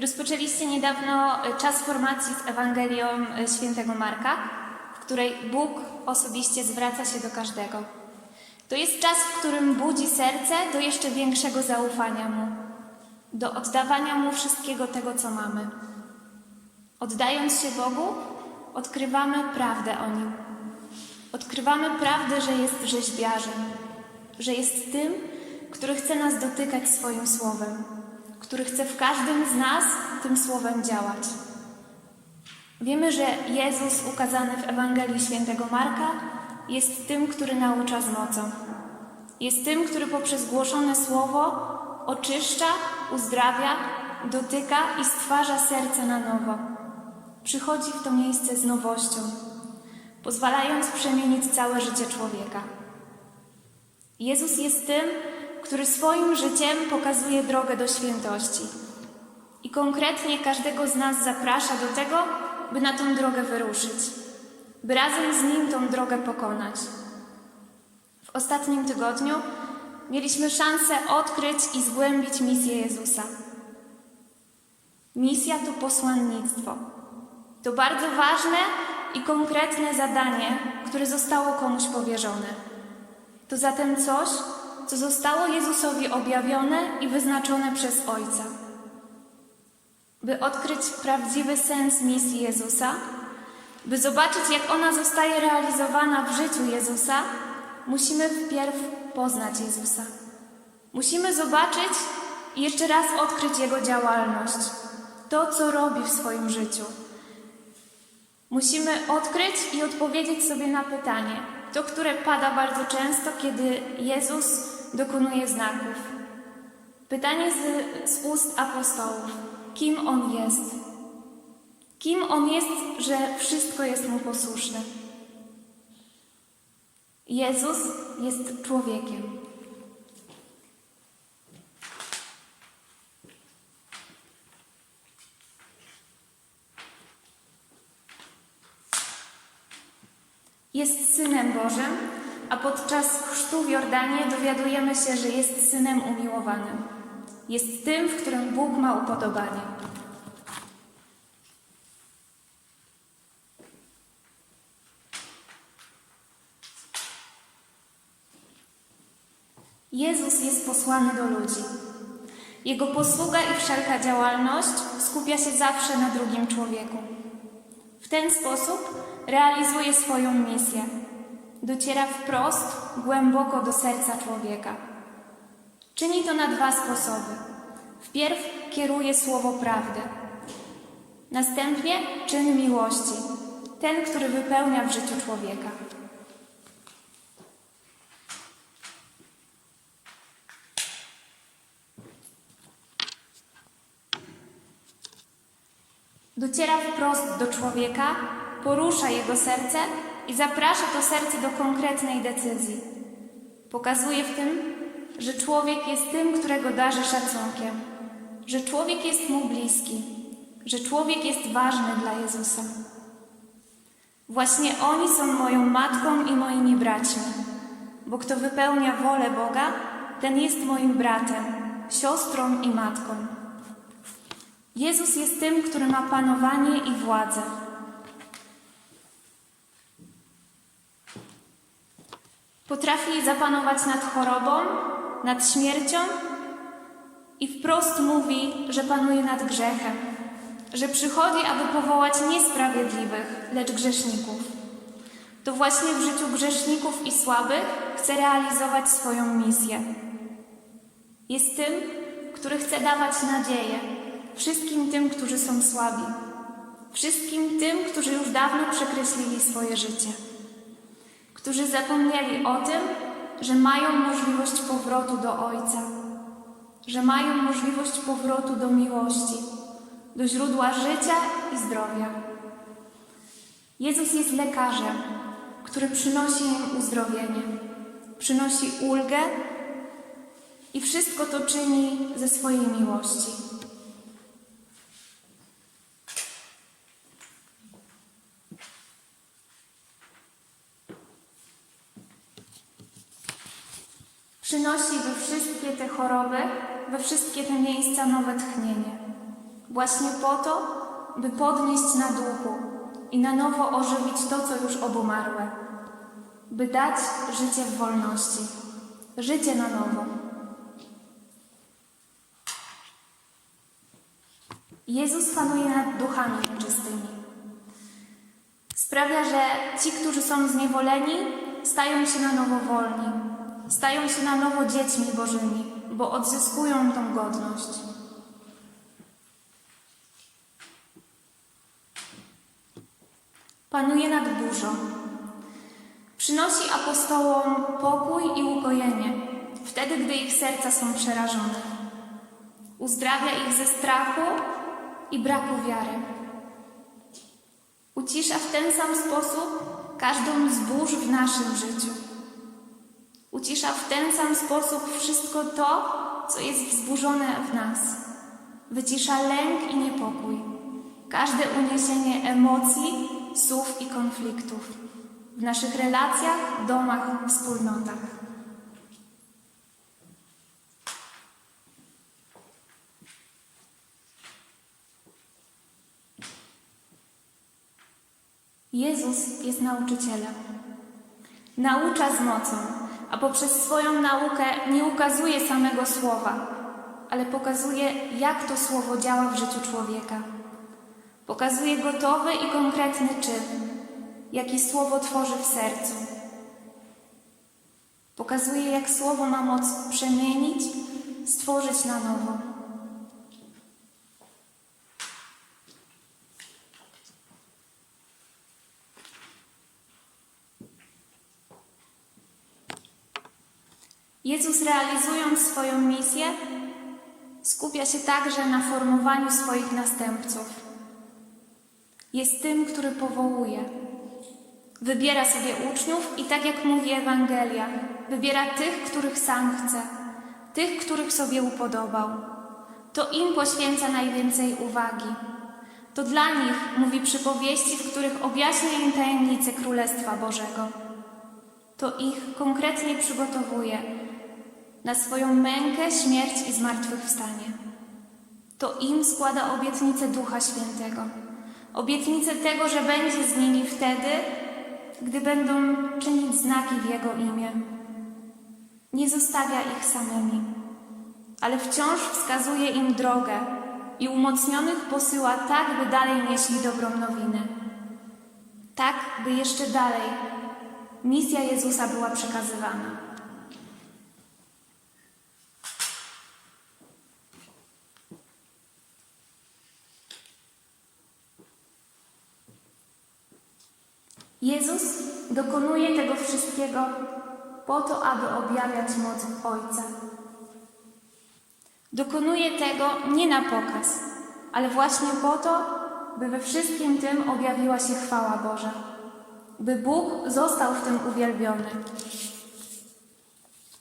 Rozpoczęliście niedawno e, czas formacji z Ewangelią e, świętego Marka, w której Bóg osobiście zwraca się do każdego. To jest czas, w którym budzi serce do jeszcze większego zaufania Mu, do oddawania Mu wszystkiego tego, co mamy. Oddając się Bogu, odkrywamy prawdę o Nim. Odkrywamy prawdę, że jest rzeźbiarzem, że jest tym, który chce nas dotykać swoim słowem, który chce w każdym z nas tym słowem działać. Wiemy, że Jezus ukazany w Ewangelii Świętego Marka jest tym, który naucza z mocą. Jest tym, który poprzez głoszone słowo oczyszcza, uzdrawia, dotyka i stwarza serce na nowo. Przychodzi w to miejsce z nowością, pozwalając przemienić całe życie człowieka. Jezus jest tym, który swoim życiem pokazuje drogę do świętości. I konkretnie każdego z nas zaprasza do tego, by na tą drogę wyruszyć, by razem z Nim tą drogę pokonać. W ostatnim tygodniu mieliśmy szansę odkryć i zgłębić misję Jezusa. Misja to posłannictwo. To bardzo ważne i konkretne zadanie, które zostało komuś powierzone. To zatem coś, co zostało Jezusowi objawione i wyznaczone przez Ojca. By odkryć prawdziwy sens misji Jezusa, by zobaczyć, jak ona zostaje realizowana w życiu Jezusa, musimy wpierw poznać Jezusa. Musimy zobaczyć i jeszcze raz odkryć Jego działalność, to, co robi w swoim życiu. Musimy odkryć i odpowiedzieć sobie na pytanie, to, które pada bardzo często, kiedy Jezus dokonuje znaków. Pytanie z, z ust apostołów: kim On jest? Kim On jest, że wszystko jest Mu posłuszne? Jezus jest człowiekiem. Jest Synem Bożym, a podczas chrztu w Jordanie dowiadujemy się, że jest Synem umiłowanym. Jest tym, w którym Bóg ma upodobanie. Jezus jest posłany do ludzi. Jego posługa i wszelka działalność skupia się zawsze na drugim człowieku. W ten sposób realizuje swoją misję. Dociera wprost, głęboko do serca człowieka. Czyni to na dwa sposoby. Wpierw kieruje słowo prawdy. Następnie czyn miłości, ten, który wypełnia w życiu człowieka. Dociera wprost do człowieka, porusza jego serce i zaprasza to serce do konkretnej decyzji. Pokazuje w tym, że człowiek jest tym, którego darzy szacunkiem, że człowiek jest mu bliski, że człowiek jest ważny dla Jezusa. Właśnie oni są moją matką i moimi braćmi, bo kto wypełnia wolę Boga, ten jest moim bratem, siostrą i matką. Jezus jest tym, który ma panowanie i władzę. Potrafi zapanować nad chorobą, nad śmiercią i wprost mówi, że panuje nad grzechem, że przychodzi, aby powołać niesprawiedliwych, lecz grzeszników. To właśnie w życiu grzeszników i słabych chce realizować swoją misję. Jest tym, który chce dawać nadzieję wszystkim tym, którzy są słabi, wszystkim tym, którzy już dawno przekreślili swoje życie, którzy zapomnieli o tym, że mają możliwość powrotu do Ojca, że mają możliwość powrotu do miłości, do źródła życia i zdrowia. Jezus jest lekarzem, który przynosi im uzdrowienie, przynosi ulgę i wszystko to czyni ze swojej miłości. We wszystkie te choroby, we wszystkie te miejsca nowe tchnienie. Właśnie po to, by podnieść na duchu i na nowo ożywić to, co już obumarłe, by dać życie w wolności, życie na nowo. Jezus panuje nad duchami nieczystymi. Sprawia, że ci, którzy są zniewoleni, stają się na nowo wolni, stają się na nowo dziećmi Bożymi, bo odzyskują tą godność. Panuje nad burzą. Przynosi apostołom pokój i ukojenie, wtedy, gdy ich serca są przerażone. Uzdrawia ich ze strachu i braku wiary. Ucisza w ten sam sposób każdą z burz w naszym życiu. Ucisza w ten sam sposób wszystko to, co jest wzburzone w nas. Wycisza lęk i niepokój, każde uniesienie emocji, słów i konfliktów w naszych relacjach, domach, wspólnotach. Jezus jest nauczycielem. Naucza z mocą, a poprzez swoją naukę nie ukazuje samego słowa, ale pokazuje, jak to słowo działa w życiu człowieka. Pokazuje gotowy i konkretny czyn, jaki słowo tworzy w sercu. Pokazuje, jak słowo ma moc przemienić, stworzyć na nowo. Jezus realizując swoją misję, skupia się także na formowaniu swoich następców. Jest tym, który powołuje. Wybiera sobie uczniów i tak jak mówi Ewangelia, wybiera tych, których sam chce, tych, których sobie upodobał. To im poświęca najwięcej uwagi. To dla nich mówi przypowieści, w których objaśnia im tajemnice Królestwa Bożego. To ich konkretnie przygotowuje na swoją mękę, śmierć i zmartwychwstanie. To im składa obietnicę Ducha Świętego. Obietnicę tego, że będzie z nimi wtedy, gdy będą czynić znaki w Jego imię. Nie zostawia ich samymi, ale wciąż wskazuje im drogę i umocnionych posyła tak, by dalej nieśli dobrą nowinę. Tak, by jeszcze dalej misja Jezusa była przekazywana. Jezus dokonuje tego wszystkiego po to, aby objawiać moc Ojca. Dokonuje tego nie na pokaz, ale właśnie po to, by we wszystkim tym objawiła się chwała Boża, by Bóg został w tym uwielbiony.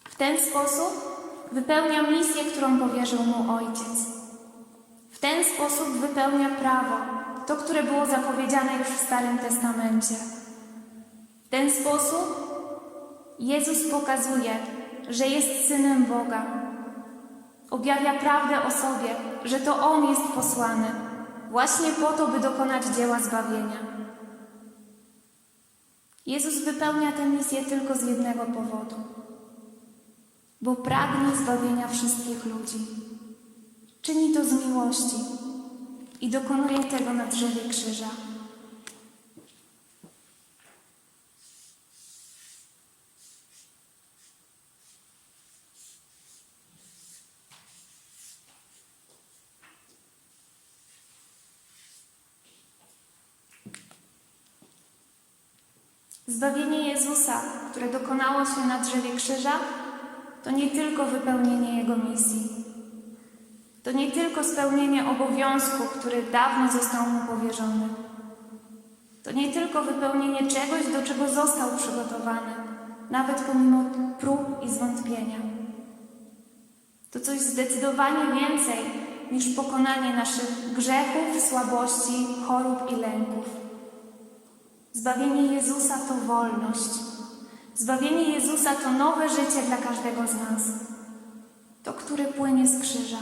W ten sposób wypełnia misję, którą powierzył mu Ojciec. W ten sposób wypełnia prawo, to, które było zapowiedziane już w Starym Testamencie. W ten sposób Jezus pokazuje, że jest synem Boga. Objawia prawdę o sobie, że to On jest posłany, właśnie po to, by dokonać dzieła zbawienia. Jezus wypełnia tę misję tylko z jednego powodu, bo pragnie zbawienia wszystkich ludzi. Czyni to z miłości i dokonuje tego na drzewie krzyża. Zbawienie Jezusa, które dokonało się na drzewie krzyża, to nie tylko wypełnienie Jego misji. To nie tylko spełnienie obowiązku, który dawno został mu powierzony. To nie tylko wypełnienie czegoś, do czego został przygotowany, nawet pomimo prób i zwątpienia. To coś zdecydowanie więcej niż pokonanie naszych grzechów, słabości, chorób i lęków. Zbawienie Jezusa to wolność. Zbawienie Jezusa to nowe życie dla każdego z nas. To, które płynie z krzyża.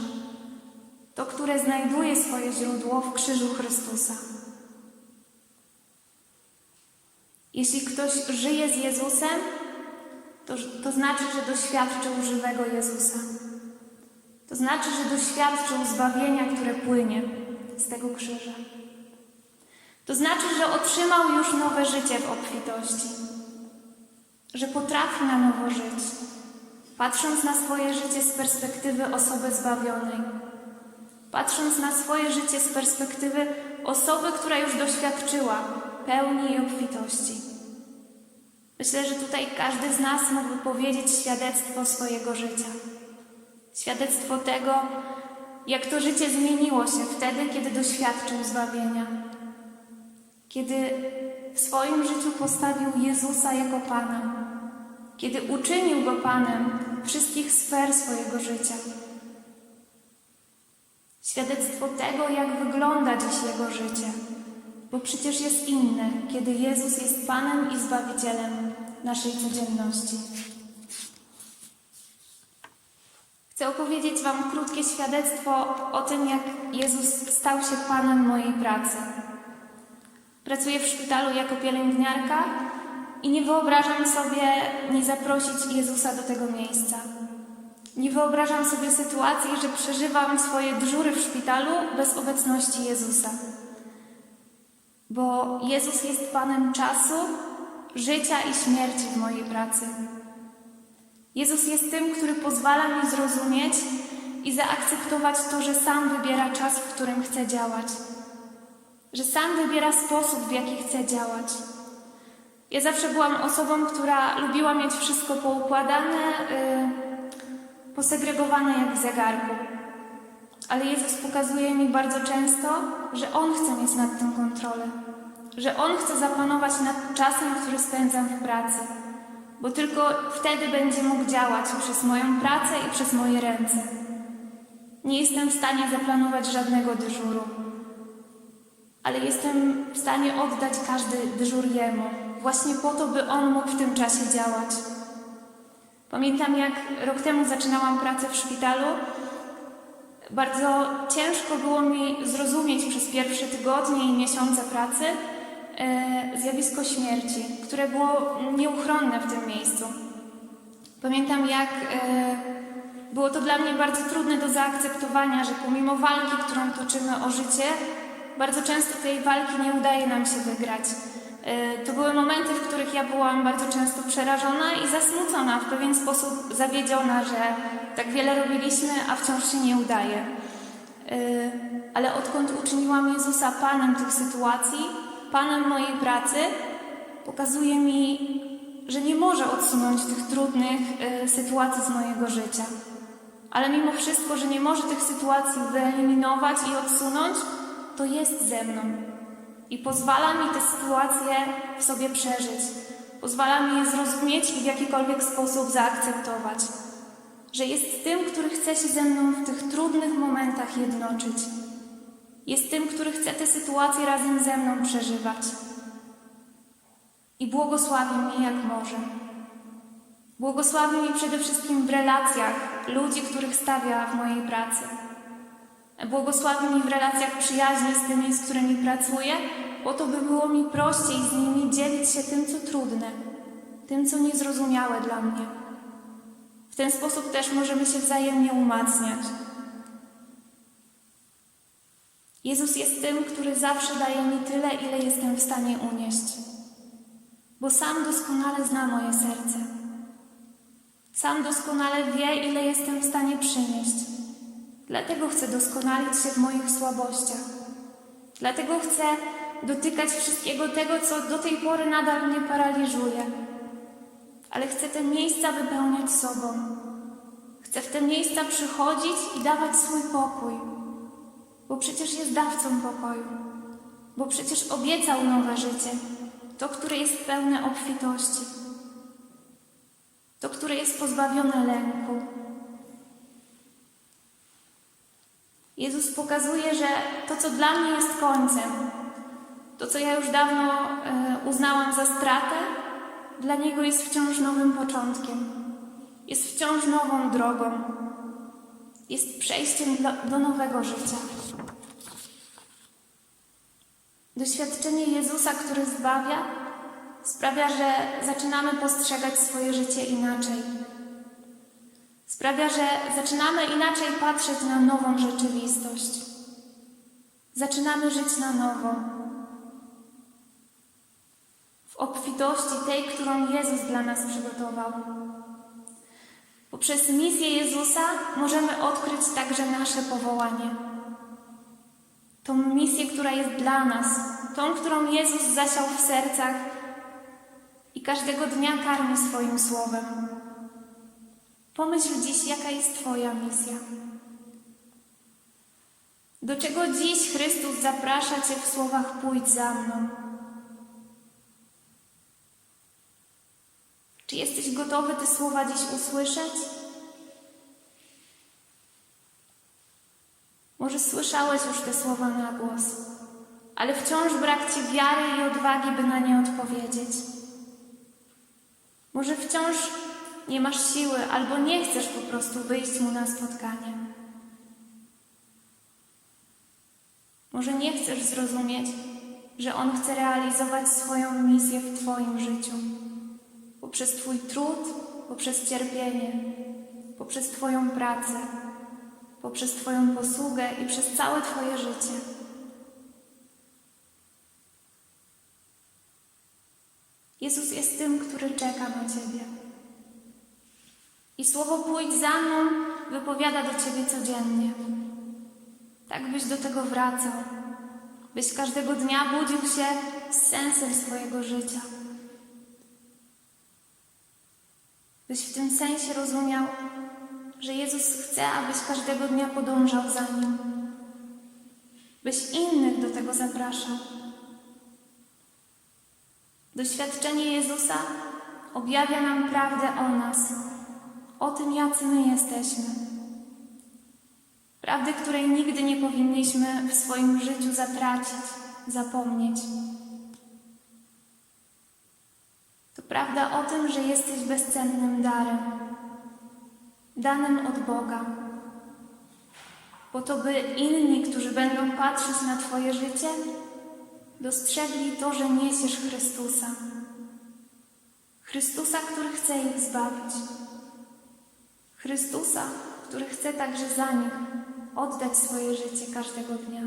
to, które znajduje swoje źródło w krzyżu Chrystusa. Jeśli ktoś żyje z Jezusem, to, to znaczy, że doświadczył żywego Jezusa. To znaczy, że doświadczył zbawienia, które płynie z tego krzyża. To znaczy, że otrzymał już nowe życie w obfitości, że potrafi na nowo żyć, patrząc na swoje życie z perspektywy osoby zbawionej, patrząc na swoje życie z perspektywy osoby, która już doświadczyła pełni i obfitości. Myślę, że tutaj każdy z nas mógłby powiedzieć świadectwo swojego życia. Świadectwo tego, jak to życie zmieniło się wtedy, kiedy doświadczył zbawienia. Kiedy w swoim życiu postawił Jezusa jako Pana. Kiedy uczynił Go Panem wszystkich sfer swojego życia. Świadectwo tego, jak wygląda dziś Jego życie. Bo przecież jest inne, kiedy Jezus jest Panem i Zbawicielem naszej codzienności. Chcę opowiedzieć Wam krótkie świadectwo o tym, jak Jezus stał się Panem mojej pracy. Pracuję w szpitalu jako pielęgniarka i nie wyobrażam sobie nie zaprosić Jezusa do tego miejsca. Nie wyobrażam sobie sytuacji, że przeżywam swoje dyżury w szpitalu bez obecności Jezusa. Bo Jezus jest Panem czasu, życia i śmierci w mojej pracy. Jezus jest tym, który pozwala mi zrozumieć i zaakceptować to, że sam wybiera czas, w którym chce działać. Że sam wybiera sposób, w jaki chce działać. Ja zawsze byłam osobą, która lubiła mieć wszystko poukładane, yy, posegregowane jak w zegarku. Ale Jezus pokazuje mi bardzo często, że On chce mieć nad tym kontrolę. Że On chce zapanować nad czasem, który spędzam w pracy bo tylko wtedy będzie mógł działać przez moją pracę i przez moje ręce. Nie jestem w stanie zaplanować żadnego dyżuru, ale jestem w stanie oddać każdy dyżur Jemu, właśnie po to, by On mógł w tym czasie działać. Pamiętam, jak rok temu zaczynałam pracę w szpitalu. Bardzo ciężko było mi zrozumieć przez pierwsze tygodnie i miesiące pracy, e, zjawisko śmierci, które było nieuchronne w tym miejscu. Pamiętam, jak e, było to dla mnie bardzo trudne do zaakceptowania, że pomimo walki, którą toczymy o życie, bardzo często tej walki nie udaje nam się wygrać. E, to były momenty, w których ja byłam bardzo często przerażona i zasmucona, w pewien sposób zawiedziona, że tak wiele robiliśmy, a wciąż się nie udaje. E, ale odkąd uczyniłam Jezusa Panem tych sytuacji, Panem mojej pracy, pokazuje mi, że nie może odsunąć tych trudnych y, sytuacji z mojego życia. Ale mimo wszystko, że nie może tych sytuacji wyeliminować i odsunąć, to jest ze mną. I pozwala mi te sytuacje w sobie przeżyć. Pozwala mi je zrozumieć i w jakikolwiek sposób zaakceptować. Że jest tym, który chce się ze mną w tych trudnych momentach jednoczyć. Jest tym, który chce te sytuacje razem ze mną przeżywać. I błogosławi mnie jak może. Błogosławi mi przede wszystkim w relacjach ludzi, których stawia w mojej pracy. Błogosławi mi w relacjach przyjaźni z tymi, z którymi pracuję, po to, by było mi prościej z nimi dzielić się tym, co trudne, tym, co niezrozumiałe dla mnie. W ten sposób też możemy się wzajemnie umacniać. Jezus jest tym, który zawsze daje mi tyle, ile jestem w stanie unieść, bo sam doskonale zna moje serce. Sam doskonale wie, ile jestem w stanie przynieść. Dlatego chcę doskonalić się w moich słabościach. Dlatego chcę dotykać wszystkiego tego, co do tej pory nadal mnie paraliżuje. Ale chcę te miejsca wypełniać sobą. Chcę w te miejsca przychodzić i dawać swój pokój bo przecież jest dawcą pokoju, bo przecież obiecał nowe życie, to, które jest pełne obfitości, to, które jest pozbawione lęku. Jezus pokazuje, że to, co dla mnie jest końcem, to, co ja już dawno e, uznałam za stratę, dla Niego jest wciąż nowym początkiem, jest wciąż nową drogą. jest przejściem do, do nowego życia. Doświadczenie Jezusa, który zbawia, sprawia, że zaczynamy postrzegać swoje życie inaczej. Sprawia, że zaczynamy inaczej patrzeć na nową rzeczywistość. Zaczynamy żyć na nowo. W obfitości tej, którą Jezus dla nas przygotował. Poprzez misję Jezusa możemy odkryć także nasze powołanie. Tą misję, która jest dla nas, tą, którą Jezus zasiał w sercach i każdego dnia karmi swoim słowem. Pomyśl dziś, jaka jest Twoja misja. Do czego dziś Chrystus zaprasza Cię w słowach pójdź za mną? Czy jesteś gotowy te słowa dziś usłyszeć? Może słyszałeś już te słowa na głos, ale wciąż brak Ci wiary i odwagi, by na nie odpowiedzieć. Może wciąż nie masz siły albo nie chcesz po prostu wyjść mu na spotkanie. Może nie chcesz zrozumieć, że on chce realizować swoją misję w Twoim życiu poprzez Twój trud, poprzez cierpienie, poprzez Twoją pracę, poprzez Twoją posługę i przez całe Twoje życie. Jezus jest tym, który czeka na Ciebie. Słowo pójdź za mną wypowiada do Ciebie codziennie. Tak byś do tego wracał, byś każdego dnia budził się z sensem swojego życia. Byś w tym sensie rozumiał, że Jezus chce, abyś każdego dnia podążał za Nim. Byś innych do tego zapraszał. Doświadczenie Jezusa objawia nam prawdę o nas, o tym, jacy my jesteśmy. Prawdy, której nigdy nie powinniśmy w swoim życiu zatracić, zapomnieć. To prawda o tym, że jesteś bezcennym darem, danym od Boga. Po to, by inni, którzy będą patrzeć na Twoje życie, dostrzegli to, że niesiesz Chrystusa. Chrystusa, który chce ich zbawić. Chrystusa, który chce także za nich oddać swoje życie każdego dnia.